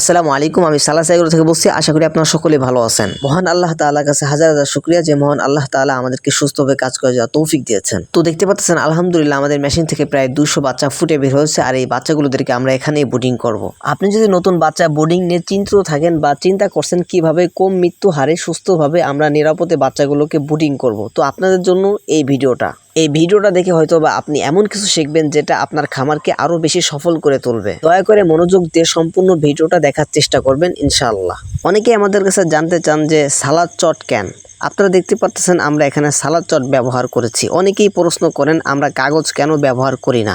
আসসালামু আলাইকুম, আমি সালা সাইগুলো থেকে বলছি, আশা করি আপনারা সকলে ভালো আছেন। মহান আল্লাহ তাআলার কাছে হাজার হাজার শুক্রিয়া যে মহান আল্লাহ তাআলা আমাদেরকে সুস্থভাবে কাজ করে যাওয়ার তৌফিক দিয়েছেন। তো দেখতে পাচ্ছেন, আলহামদুলিল্লাহ আমাদের মেশিন থেকে প্রায় দুশো বাচ্চা ফুটে বের হয়েছে, আর এই বাচ্চাগুলোদেরকে আমরা এখানেই বোর্ডিং করব। আপনি যদি নতুন বাচ্চা বোর্ডিং নিয়ে চিন্তিত থাকেন বা চিন্তা করছেন কীভাবে কম মৃত্যু হারে সুস্থভাবে আমরা নিরাপদে বাচ্চাগুলোকে বোর্ডিং করব, তো আপনাদের জন্য এই ভিডিওটা। এই ভিডিওটা দেখে হয়তো বা আপনি এমন কিছু শিখবেন যেটা আপনার খামারকে আরও বেশি সফল করে তুলবে। দয়া করে মনোযোগ দিয়ে সম্পূর্ণ ভিডিওটা দেখার চেষ্টা করবেন, ইনশাআল্লাহ। অনেকে আমাদের কাছে জানতে চান যে সালাদ চট কেন? আপনারা দেখতে পাচ্ছেন আমরা এখানে সালাদ চট ব্যবহার করেছি। অনেকেই প্রশ্ন করেন, আমরা কাগজ কেন ব্যবহার করি না?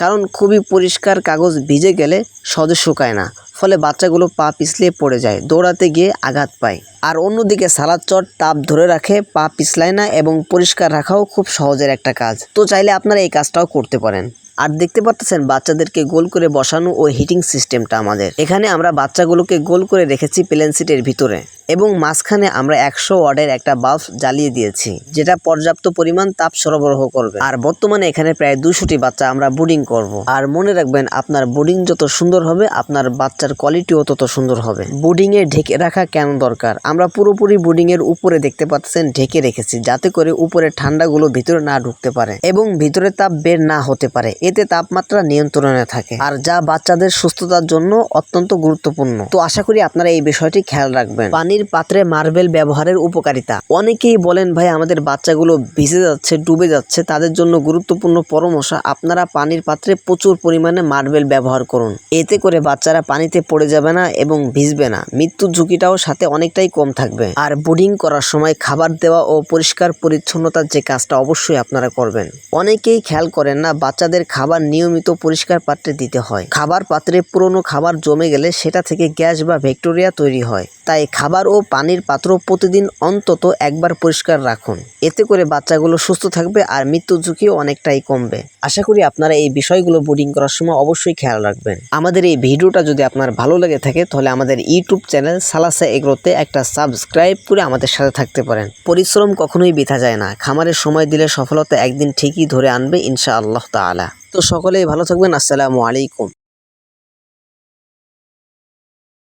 কারণ খুবই পরিষ্কার কাগজ ভিজে গেলে সহজে শুকায় না। ফলে বাচ্চাগুলো পা পিছলে পড়ে যায়, দৌড়াতে গিয়ে আঘাত পায়। আর অন্যদিকে সালাদ চট, তাপ ধরে রাখে, পা পিছলায় না এবং পরিষ্কার রাখাও খুব সহজের একটা কাজ। তো চাইলে আপনারা এই কাজটাও করতে পারেন। আর দেখতে পাচ্ছেন, বাচ্চাদেরকে গোল করে বসানো ও হিটিং সিস্টেমটা আমাদের। এখানে আমরা বাচ্চাগুলোকে গোল করে রেখেছি প্লেন সিটের ভিতরে। এবং মাঝখানে আমরা একশো ওয়ার্ডের একটা বাল্ব জ্বালিয়ে দিয়েছি, যেটা পর্যাপ্ত পরিমাণ তাপ সরবরাহ করবে। আর বর্তমানে এখানে প্রায় দুশোটি বাচ্চা আমরা বোর্ডিং করব। আর মনে রাখবেন, আপনার বোর্ডিং যত সুন্দর হবে, আপনার বাচ্চার কোয়ালিটিও তত সুন্দর হবে। বোর্ডিং এ ঢেকে রাখা কেন দরকার? আমরা পুরোপুরি বোর্ডিং এর উপরে দেখতে পাচ্ছেন, ঢেকে রেখেছি, যাতে করে উপরে ঠান্ডাগুলো ভিতরে না ঢুকতে পারে এবং ভিতরে তাপ বের না হতে পারে। এতে তাপমাত্রা নিয়ন্ত্রণে থাকে। আর যা বাচ্চাদের সুস্থতার জন্য অত্যন্ত গুরুত্বপূর্ণ। তো আশা করি আপনারা এই বিষয়টি খেয়াল রাখবেন। পানির পাত্রে মার্বেল ব্যবহারের উপকারিতা। অনেকেই বলেন, ভাই, আমাদের বাচ্চাগুলো ভিজে যাচ্ছে, ডুবে যাচ্ছে। তাদের জন্য গুরুত্বপূর্ণ পরামর্শ, আপনারা পানির পাত্রে প্রচুর পরিমাণে মার্বেল ব্যবহার করুন। এতে করে বাচ্চারা পানিতে পড়ে যাবে না এবং ভিজবে না। মৃত্যুর ঝুঁকিটাও সাথে অনেকটাই কম থাকবে। আর বোর্ডিং করার সময় খাবার দেওয়া ও পরিষ্কার পরিচ্ছন্নতার যে কাজটা অবশ্যই আপনারা করবেন। অনেকেই খেয়াল করেন না, বাচ্চাদের খাবার নিয়মিত পরিষ্কার পাত্রে দিতে হয়। খাবার পাত্রে পুরনো খাবার জমে গেলে সেটা থেকে গ্যাস বা ব্যাকটেরিয়া তৈরি হয়। তাই খাবার ও পানির পাত্র প্রতিদিন অন্তত একবার পরিষ্কার রাখুন। এতে করে বাচ্চাগুলো সুস্থ থাকবে আর মৃত্যু ঝুঁকিও অনেকটাই কমবে। আশা করি আপনারা এই বিষয়গুলো বোর্ডিং করার সময় অবশ্যই খেয়াল রাখবেন। আমাদের এই ভিডিওটা যদি আপনার ভালো লেগে থাকে, তাহলে আমাদের ইউটিউব চ্যানেল সালাসা এগ্রোতে একটা সাবস্ক্রাইব করে আমাদের সাথে থাকতে পারেন। পরিশ্রম কখনোই বৃথা যায় না। খামারের সময় দিলে সফলতা একদিন ঠিকই ধরে আনবে ইনশা আল্লাহ তাআলা। তো সকলেই ভালো থাকবেন। আসসালামু আলাইকুম।